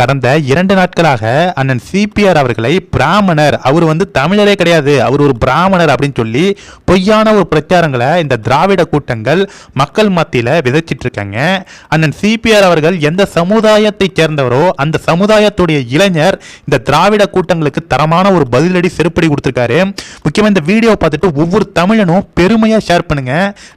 கடந்த இரண்டு நாட்களாக அண்ணன் சிபிஆர் அவர்களை பிராமணர். அவர் வந்து தமிழரே கிடையாது. அவர் ஒரு பிராமணர் அப்படின்னு சொல்லி பொய்யான ஒரு பிரச்சாரங்களை இந்த திராவிட கூட்டங்கள் மக்கள் மத்தியில் விதைச்சிட்டு இருக்காங்க அண்ணன் சிபிஆர் அவர்கள் எந்த சமுதாயத்தை சேர்ந்தவரோ அந்த சமுதாயத்துடைய இளைஞர் இந்த திராவிட கூட்டங்களுக்கு தரமான ஒரு பதிலடி செருப்படி கொடுத்துருக்காரு. முக்கியமாக இந்த வீடியோ பார்த்துட்டு ஒவ்வொரு தமிழனும் பெருமையாக ஷேர் பண்ணுங்க.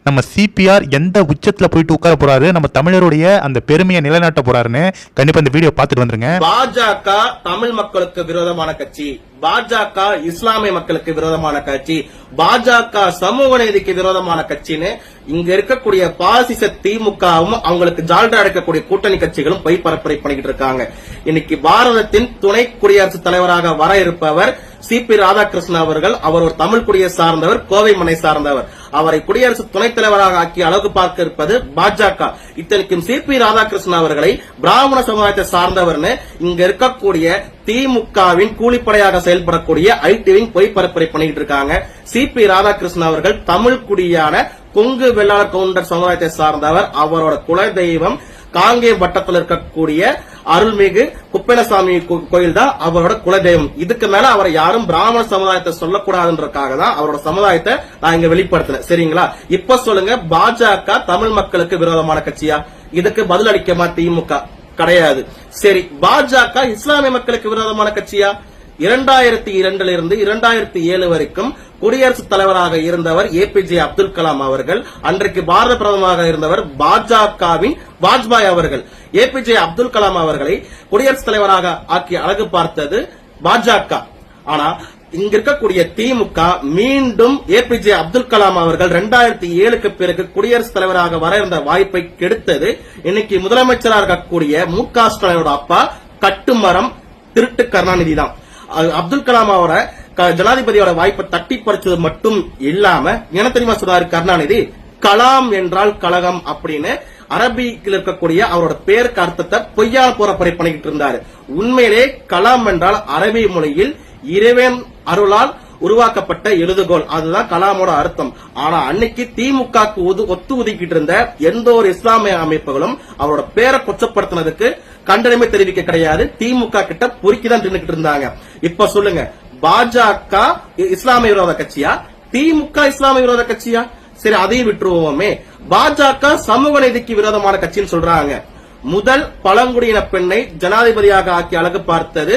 நம்ம சிபிஆர் எந்த உச்சத்தில் போயிட்டு உட்கார போறாரு நம்ம தமிழருடைய அந்த பெருமையை நிலைநாட்ட போறாருன்னு கண்டிப்பாக இந்த வீடியோ பார்த்துட்டு வந்துருங்க பாஜக தமிழ் மக்களுக்கு விரோதமான கட்சி. பாஜக இஸ்லாமிய மக்களுக்கு விரோதமான கட்சி. பாஜக சமூக நீதிக்கு விரோதமான கட்சின்னு இங்க இருக்கக்கூடிய பாசிச திமுகவும் அவங்களுக்கு ஜால்ரா அடைக்கக்கூடிய கூட்டணி கட்சிகளும் பொய் பரப்புரை பண்ணிக்கிட்டு இருக்காங்க. இன்னைக்கு பாரதத்தின் துணை குடியரசுத் தலைவராக வர இருப்பவர் சி பி ராதாகிருஷ்ணன் அவர்கள். அவர் ஒரு தமிழ் குடியை சார்ந்தவர் கோவை மனை சார்ந்தவர். அவரை குடியரசு துணைத் தலைவராக ஆக்கி அழகு பார்க்க இருப்பது பாஜக. இத்தனைக்கும் சி பி ராதாகிருஷ்ணன் அவர்களை பிராமண சமுதாயத்தை சார்ந்தவர்னு இங்க இருக்கக்கூடிய திமுகவின் கூலிப்படையாக செயல்படக்கூடிய ஐடிவின் பொய்பரப்புரை பண்ணிட்டு இருக்காங்க. சி பி ராதாகிருஷ்ணன் அவர்கள் தமிழ் குடியான கொங்கு வெள்ளாளர் கவுண்டர் சமுதாயத்தை சார்ந்தவர். அவரோட குலதெய்வம் காங்கே வட்டத்தில் இருக்கக்கூடிய அருள்மிகு குப்பேலசாமி கோயில் தான் அவரோட குலதெய்வம். இதுக்கு மேல அவரை யாரும் பிராமண சமுதாயத்தை சொல்லக்கூடாதுன்றதுக்காக தான் அவரோட சமுதாயத்தை நான் இங்க வெளிப்படுத்தினேன். சரிங்களா? இப்ப சொல்லுங்க பாஜக தமிழ் மக்களுக்கு விரோதமான கட்சியா? இதுக்கு பதில் அளிக்கமா திமுக. கிடையாது. சரி பாஜக இஸ்லாமிய மக்களுக்கு விரோதமான கட்சியா? இரண்டாயிரத்தி இரண்டுல இருந்து இரண்டாயிரத்தி ஏழு வரைக்கும் குடியரசுத் தலைவராக இருந்தவர் ஏபிஜே அப்துல் கலாம் அவர்கள் அன்றைக்கு பாரத பிரதமராக இருந்தவர் பாஜகவின் வாஜ்பாய் அவர்கள். ஏ பிஜே அப்துல் கலாம் அவர்களை குடியரசுத் தலைவராக ஆக்கி அழகு பார்த்தது பாஜக. ஆனா இங்க இருக்கக்கூடிய திமுக மீண்டும் ஏபிஜே அப்துல் கலாம் அவர்கள் ரெண்டாயிரத்தி ஏழுக்கு பிறகு குடியரசுத் தலைவராக வர இருந்த வாய்ப்பை கெடுத்தது. இன்னைக்கு முதலமைச்சராக இருக்கக்கூடிய மு க ஸ்டாலினோட அப்பா கட்டுமரம் திருட்டு கருணாநிதி தான். அது அப்துல் கலாம் அவரை ஜனாதிபதியோட வாய்ப்பை தட்டி பறிச்சது மட்டும் இல்லாம என்ன தெரியுமா சொன்னாரு கருணாநிதி கலாம் என்றால் கழகம் அப்படின்னு அரபிக்கில் இருக்கக்கூடிய அவரோட பேருக்கு அர்த்தத்தை பொய்யான போறப்படை பண்ணிக்கிட்டு இருந்தாரு. உண்மையிலே கலாம் என்றால் அரபி மொழியில் இறைவன் அருளால் உருவாக்கப்பட்ட எழுதுகோள். அதுதான் கலாமோட அர்த்தம். ஆனா அன்னைக்கு திமுக ஒத்து ஒதுக்கிட்டு இருந்த எந்த ஒரு இஸ்லாமிய அமைப்புகளும் அவரோட பேரை கொச்சப்படுத்தினதுக்கு கண்டனமே தெரிவிக்க கிடையாது. திமுக கிட்ட பொறுக்கி தான் இருந்தாங்க. இப்ப சொல்லுங்க பாஜக இஸ்லாமிய விரோத கட்சியா? திமுக இஸ்லாமிய விரோத கட்சியா? சரி அதையும் விட்டுருவோமே. பாஜக சமூக நீதிக்கு விரோதமான கட்சின்னு சொல்றாங்க. முதல் பழங்குடியின பெண்ணை ஜனாதிபதியாக ஆக்கி அழகு பார்த்தது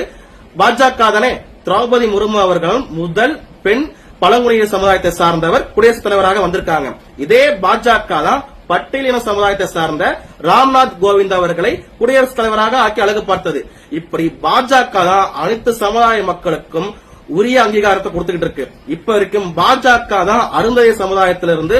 பாஜக தானே? திரௌபதி முர்மு அவர்களும் முதல் பெண் பழங்குடியின சமுதாயத்தை சார்ந்தவர் குடியரசுத் தலைவராக வந்திருக்காங்க. இதே பாஜக தான் பட்டியலின சமுதாயத்தை சார்ந்த ராம்நாத் கோவிந்த் அவர்களை குடியரசுத் தலைவராக ஆக்கி அழகு பார்த்தது. இப்படி பாஜக தான் அனைத்து சமுதாய மக்களுக்கும் உரிய அங்கீகாரத்தை கொடுத்துக்கிட்டு இருக்கு. இப்ப வரைக்கும் பாஜக தான் அருந்தய சமுதாயத்திலிருந்து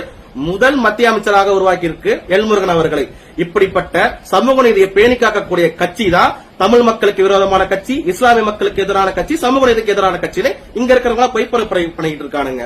முதல் மத்திய அமைச்சராக உருவாக்கி இருக்கு எல்முருகன் அவர்களை. இப்படிப்பட்ட சமூக நீதியை பேணி காக்கக்கூடிய கட்சி தான் தமிழ் மக்களுக்கு விரோதமான கட்சி இஸ்லாமிய மக்களுக்கு எதிரான கட்சி சமூக நீதிக்கு எதிரான கட்சியில இங்க இருக்கிறவங்க பொய்ப்பரப்பு பண்ணிட்டு இருக்கானுங்க.